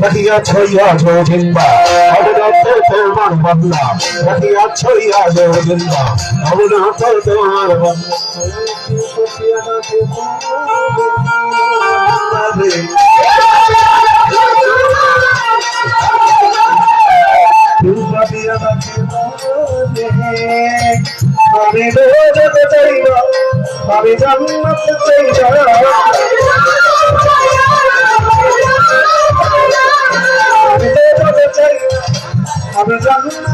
রাখিয়া ছইয়া যোজিন্দা অবনত তোমার বাংলা রাখিয়া ছইয়া যোজিন্দা অবনত তোমার বাংলা আমি রোজতে চাইবা আমি জান্নাত চাইবা। আমি রোজতে চাইবা আমি জান্নাত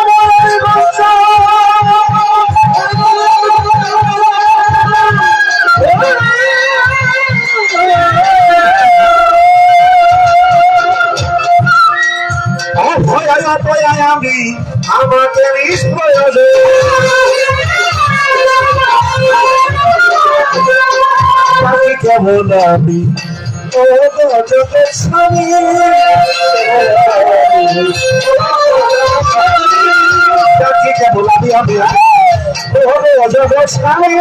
অভয়ায় অভয়ায় আমি আমাকে নিষ্প্রয়োজন কেমন আমি? ও গজবের স্বামী। কেমন আমি? আমি ও গজবের স্বামী।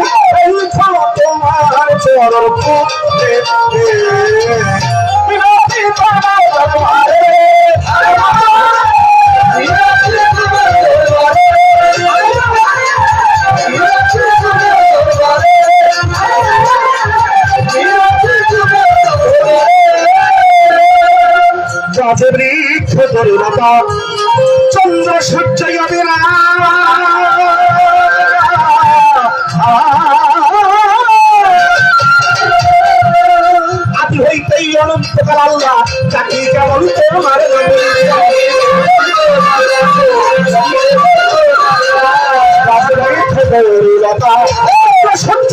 তোমার চরণ তোমার গাছে বৃক্ষ তরুণতা চন্দ্র সূর্য অবিরা আদি হইতেই অনন্তকাল আল্লাহ চাকরি কেমন তোমার সূর্য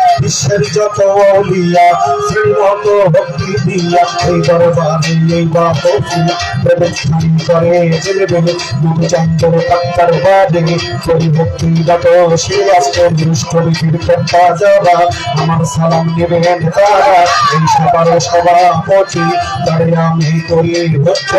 বিশ্বের যত অলিয়া শ্রীমত ভক্তি দিয়া এই দরবারে এই প্রদক্ষিণ করে। জেলে বেলে মুখ চন্দর পাত্তার বাদে ভক্তি যত শিরা আজকে দুষ্টবিধির কর্তা যারা, আমার সালাম নেবেন তারা। এই সবার সভাপতি তারে আমি করি হচ্ছে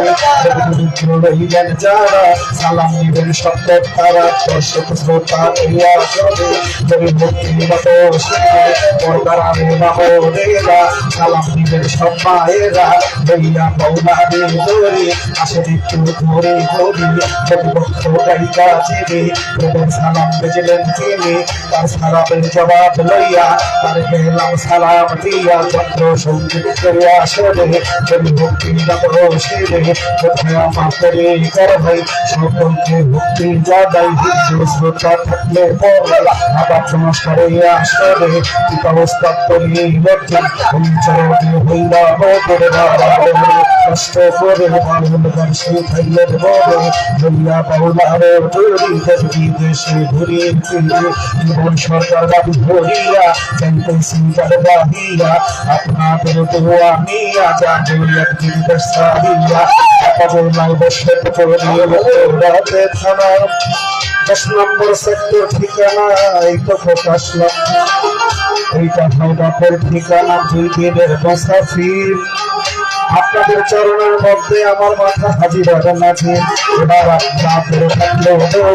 রইলেন যারা, সালাম নেবেন সত্য তারা। দর্শক শ্রোতা ক্রিয়া করে যদি ভক্তি মত শিখে পর্দার আমি মাহরেরা সালাম নেবেন সব মায়েরা দইয়া পৌলারে ধরে আসে একটু ধরে ধরি প্রতিপক্ষ গায়িকা চিনি প্রভুর সালাম বেজলেন তিনি তার সালামের জবাব লইয়া তার গেলাম সালাম দিয়া চন্দ্র সংগীত করে আসরে যদি ভক্তি মত শিরে কোথায় আমার করে কর ভাই সকলকে ভক্তি জাগাই শ্রোতা থাকলে পরে আবার নমস্কারে আসরে অবস্থা করি লক্ষ্য ওই চরণে হইলা বদরে কষ্ট করে ভালোবাসা সে খাইলে বলে দুনিয়া পাওলার তৈরি ফিরে জীবন সরকার বাবু ধরিয়া যাইতেছি তার বাহিয়া আপনাদের তো আমি আজা বলি একদিন দশাহিয়া কাজের নাই বসে করে রাতে থানা তো প্রকাশলাম এইটা হাওড়াপের ঠিকানা দুই দিনের মুসাফির আপনাদের চরণের মধ্যে আমার মাথা হাজির নাচে এবার আপনাদের থাকল আপনাদের